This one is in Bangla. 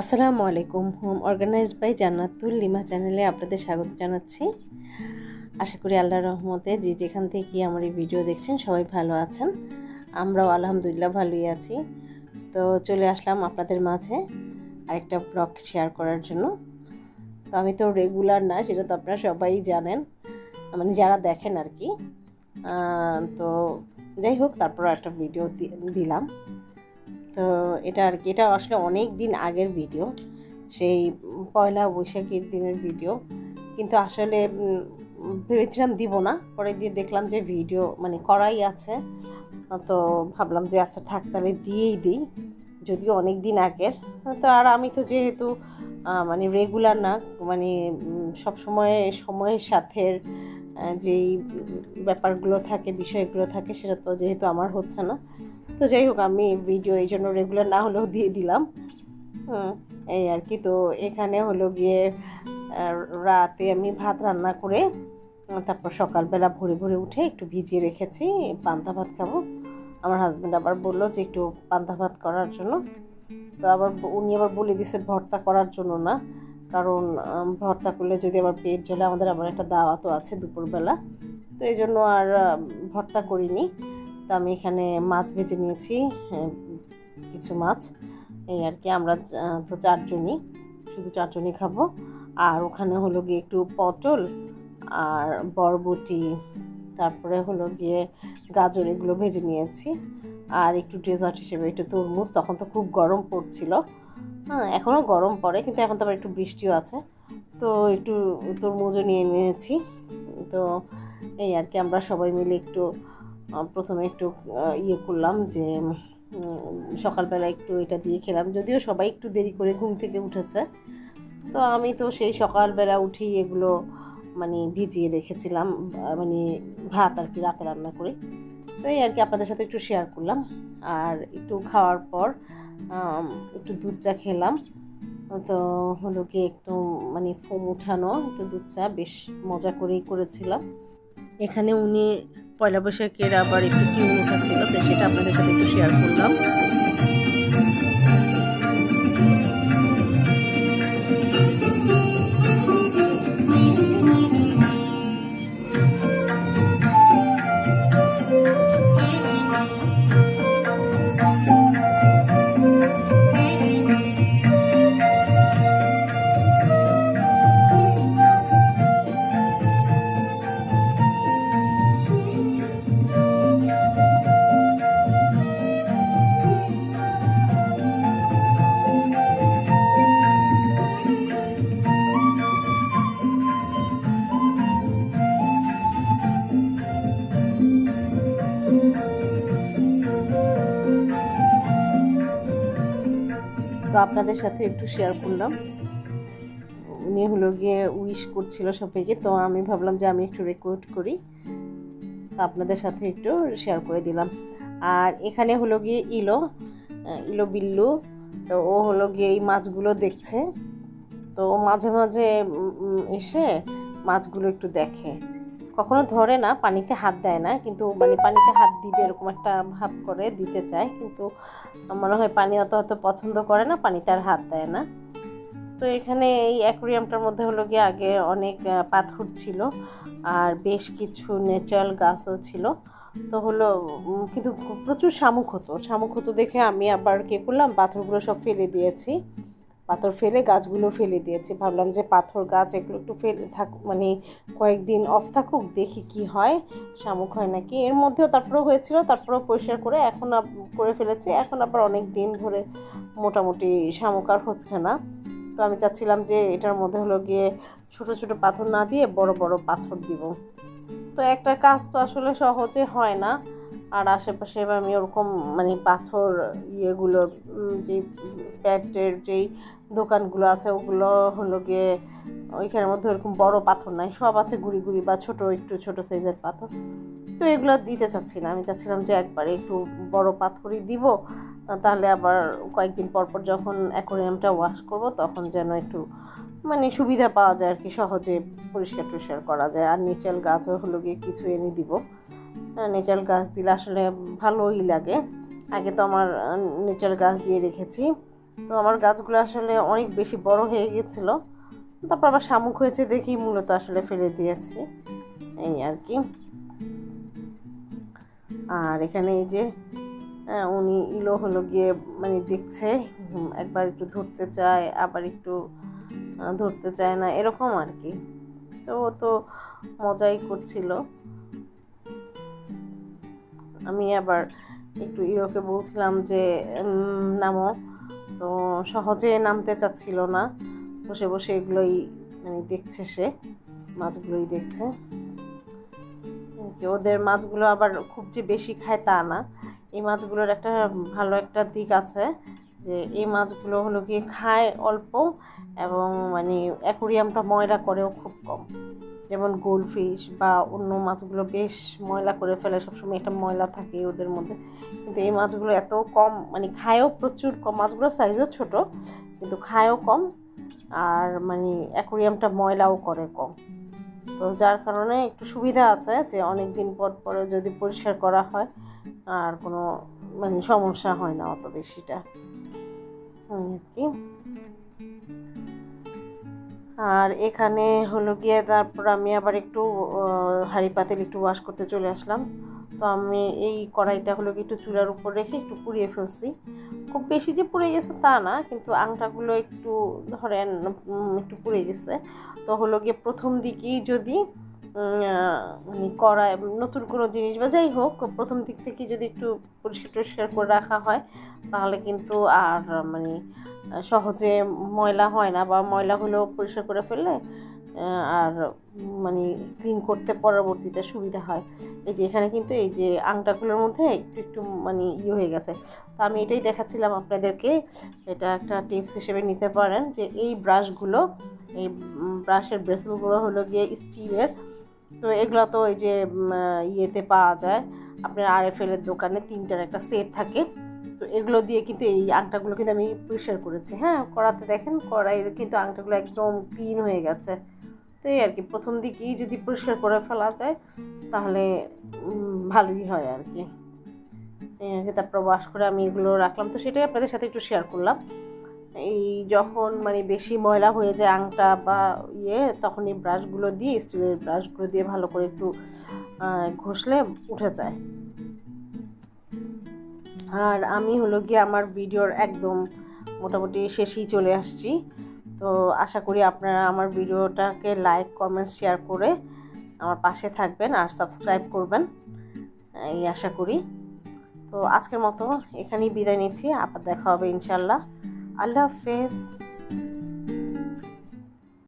আসসালামু আলাইকুম home organized by Jannatul Lima চ্যানেলে আপনাদের স্বাগত জানাচ্ছি। আশা করি আল্লাহ রহমতে যে যেখান থেকে আমার এই ভিডিও দেখছেন সবাই ভালো আছেন। আমরাও আলহামদুলিল্লাহ ভালোই আছি। তো চলে আসলাম আপনাদের মাঝে আরেকটা ব্লগ শেয়ার করার জন্য। তো আমি তো রেগুলার না, সেটা তো আপনারা সবাই জানেন। মানে যারা দেখেন আর কি। তো যাই হোক, তারপর একটা ভিডিও দিলাম। তো এটা আর কি, এটা আসলে অনেক দিন আগের ভিডিও সেই পয়লা বৈশাখের দিনের ভিডিও কিন্তু আসলে ভেবেছিলাম দিব না, পরে দিয়ে দেখলাম যে ভিডিও মানে করাই আছে। তো ভাবলাম যে আচ্ছা থাক, তাহলে দিয়েই দিই, যদিও অনেক দিন আগের। তো আর আমি তো যেহেতু মানে রেগুলার না মানে সব সময় সময়ের সাথে যেই ব্যাপারগুলো থাকে, বিষয়গুলো থাকে, সেটা তো যেহেতু আমার হচ্ছে না। তো যাই হোক, আমি ভিডিও এই জন্য রেগুলার না হলেও দিয়ে দিলাম। এই আর কি। তো এখানে হলো গিয়ে রাতে আমি ভাত রান্না করে, তারপর সকালবেলা ভোরে ভোরে উঠে একটু ভিজিয়ে রেখেছি, পান্তা ভাত খাব। আমার হাজব্যান্ড আবার বলল যে একটু পান্তা ভাত করার জন্য। তো আবার উনি আবার বলে দিছে ভর্তা করার জন্য না। কারণ ভর্তা করলে যদি আবার পেট জ্বলে, আমাদের আবার একটা দাওয়াতও আছে দুপুরবেলা। তো এই জন্য আর ভর্তা করিনি। তো আমি এখানে মাছ ভেজে নিয়েছি হ্যাঁ, কিছু মাছ। এই আর কি আমরা তো চারজনই শুধু চারজনই খাব। আর ওখানে হলো গিয়ে একটু পটল আর বরবটি তারপরে হলো গিয়ে গাজর এগুলো ভেজে নিয়েছি। আর একটু ডেজার্ট হিসেবে একটু তরমুজ তখন তো খুব গরম পড়ছিল। হ্যাঁ এখনও গরম পড়ে কিন্তু এখন তো আবার একটু বৃষ্টিও আছে। তো একটু তরমুজও নিয়ে নিয়েছি। তো এই আর কি আমরা সবাই মিলে একটু প্রথমে একটু ইয়ে করলাম যে সকালবেলা একটু এটা দিয়ে খেলাম। যদিও সবাই একটু দেরি করে ঘুম থেকে উঠেছে। তো আমি তো সেই সকালবেলা উঠেই এগুলো মানে ভিজিয়ে রেখেছিলাম মানে ভাত আর কি রাতে রান্না করে। তো এই আর কি আপনাদের সাথে একটু শেয়ার করলাম। আর একটু খাওয়ার পর একটু দুধ চা খেলাম। তো হলো কি একটু মানে ফোম উঠানো, একটু দুধ চা, বেশ মজা করেই করেছিলাম। এখানে উনি পয়লা বৈশাখের আবার একটু টিউন উঠাচ্ছিল তো সেটা আপনাদের সাথে একটু শেয়ার করলাম। তো আপনাদের সাথে একটু শেয়ার করলাম। উনি হলো গিয়ে উইশ করছিল সবাইকে, তো আমি ভাবলাম যে আমি একটু রেকর্ড করি। তো আপনাদের সাথে একটু শেয়ার করে দিলাম। আর এখানে হলো গিয়ে ইলো ইলো বিল্লু, তো ও হলো গিয়ে এই মাছগুলো দেখছে। তো মাঝে মাঝে এসে মাছগুলো একটু দেখে। কখনো ধরে না পানিতে হাত দেয় না কিন্তু মানে পানিতে হাত দিবে এরকম একটা ভাব করে দিতে চায় কিন্তু মনে হয় পানি অত অত পছন্দ করে না পানিতে আর হাত দেয় না। তো এখানে এই অ্যাকোরিয়ামটার মধ্যে হলো গিয়ে আগে অনেক পাথর ছিল আর বেশ কিছু ন্যাচারাল গাছও ছিল। তো হলো কিন্তু প্রচুর শামুক হতো। শামুক হতো দেখে আমি আবার কে করলাম পাথরগুলো সব ফেলে দিয়েছি। পাথর ফেলে গাছগুলো ফেলে দিয়েছি। ভাবলাম যে পাথর গাছ এগুলো একটু ফেলে থাক মানে কয়েকদিন অফ থাকুক, দেখি কি হয়, শামুক হয় নাকি। এর মধ্যেও তারপরেও হয়েছিল, তারপরেও পরিষ্কার করে এখন করে ফেলেছি। এখন আবার অনেক দিন ধরে মোটামুটি শামুক আর হচ্ছে না। তো আমি চাচ্ছিলাম যে এটার মধ্যে হলো গিয়ে ছোট ছোট পাথর না দিয়ে বড় বড় পাথর দিব। তো একটা কাজ তো আসলে সহজে হয় না। আর আশেপাশে আমি ওরকম মানে পাথর ইয়েগুলো যে প্যাটের যেই দোকানগুলো আছে, ওগুলো হলো গিয়ে ওইখানের মধ্যে ওরকম বড় পাথর নাই, সব আছে গুড়ি গুড়ি বা ছোট, একটু ছোট সাইজের পাথর। তো এগুলো দিতে চাচ্ছি না আমি চাচ্ছিলাম যে একবারে একটু বড় পাথরই দিব, তাহলে আবার কয়েকদিন পর পর যখন অ্যাকোরিয়ামটা ওয়াশ করব, তখন যেন একটু মানে সুবিধা পাওয়া যায় আর কি, সহজে পরিষ্কার টরিষ্কার করা যায়। আর নেচারাল গাছও হলো গিয়ে কিছু এনে দিব। নেচারাল গাছ দিলে আসলে ভালোই লাগে। আগে তো আমার নেচার গাছ দিয়ে রেখেছি। তো আমার গাছগুলো আসলে অনেক বেশি বড় হয়ে গেছিল তারপর আবার শামুক হয়েছে দেখি মূলত আসলে ফেলে দিয়েছি। এই আর কি। আর এখানে এই যে আহ, উনি ইলো হলো গিয়ে মানে দেখছে একবার একটু ধরতে চায় আবার একটু ধরতে চায় না এরকম আর কি। তো ও তো মজাই করছিল। আমি আবার একটু ইরোকে বলছিলাম যে নামো। তো সহজে নামতে চাচ্ছিল না। বসে বসে এগুলোই মানে দেখছে সে, মাছগুলোই দেখছে। ওদের মাছগুলো আবার খুব যে বেশি খায় তা না। এই মাছগুলোর একটা ভালো একটা দিক আছে যে, এই মাছগুলো হলো গিয়ে খায় অল্প এবং মানে অ্যাকোরিয়ামটা ময়লা করেও খুব কম। যেমন গোলফিশ বা অন্য মাছগুলো বেশ ময়লা করে ফেলে, সবসময় একটা ময়লা থাকে ওদের মধ্যে। কিন্তু এই মাছগুলো এত কম মানে খায়ও প্রচুর কম, মাছগুলোর সাইজও ছোট, কিন্তু খায়ও কম আর মানে অ্যাকোরিয়ামটা ময়লাও করে কম। তো যার কারণে একটু সুবিধা আছে যে অনেক দিন পর পরে যদি পরিষ্কার করা হয় আর কোনো মানে সমস্যা হয় না অত বেশিটা। আর কি। আর এখানে হলো গিয়ে তারপর আমি আবার একটু হাঁড়ি পাতিল একটু ওয়াশ করতে চলে আসলাম। তো আমি এই কড়াইটা হলো একটু চুলার উপর রেখে একটু পুড়িয়ে ফেলছি। খুব বেশি যে পুড়ে গেছে তা না, কিন্তু আংটাগুলো একটু ধরেন একটু পুড়ে গেছে। তো হলো গিয়ে প্রথম দিকেই যদি মানে কড়াই, নতুন কোনো জিনিস বা যাই হোক, প্রথম দিক থেকে যদি একটু পরিষ্কার টরিষ্কার করে রাখা হয়, তাহলে কিন্তু আর মানে সহজে ময়লা হয় না বা ময়লাগুলো পরিষ্কার করে ফেললে আর মানে ক্লিন করতে পরবর্তীতে সুবিধা হয়। এই যে এখানে কিন্তু এই যে আংটাগুলোর মধ্যে একটু একটু মানে ইয়ে হয়ে গেছে। তো আমি এটাই দেখাচ্ছিলাম আপনাদেরকে। এটা একটা টিপস হিসেবে নিতে পারেন যে এই ব্রাশগুলো, এই ব্রাশের ব্রেসেলগুলো হলো গিয়ে স্টিলের। তো এগুলো তো এই যে ইয়েতে পাওয়া যায়। আপনার আর এফ এর দোকানে তিনটার একটা সেট থাকে। তো এগুলো দিয়ে কিন্তু এই আংটাগুলো কিন্তু আমি পরিষ্কার করেছি। হ্যাঁ করাতে দেখেন কড়াইয়ের কিন্তু আংটাগুলো একদম ক্লিন হয়ে গেছে। তো এই আর কি, প্রথম দিকেই যদি পরিষ্কার করে ফেলা যায়, তাহলে ভালোই হয় আর কি। এই আর কি, তারপর ওয়াশ করে আমি এগুলো রাখলাম। তো সেটাই আপনাদের সাথে একটু শেয়ার করলাম। এই যখন মানে বেশি ময়লা হয়ে যায় আংটা বা ইয়ে তখন এই ব্রাশগুলো দিয়ে স্টিলের ব্রাশগুলো দিয়ে ভালো করে একটু ঘষলে উঠে যায়। আর আমি হলো গিয়ে আমার ভিডিওর একদম মোটামুটি শেষেই চলে আসছি। তো আশা করি আপনারা আমার ভিডিওটাকে লাইক কমেন্ট শেয়ার করে আমার পাশে থাকবেন আর সাবস্ক্রাইব করবেন। এই আশা করি। তো আজকের মতো এখানেই বিদায় নিচ্ছি। আবার দেখা হবে ইনশাল্লাহ আল্লাহ হাফেজ।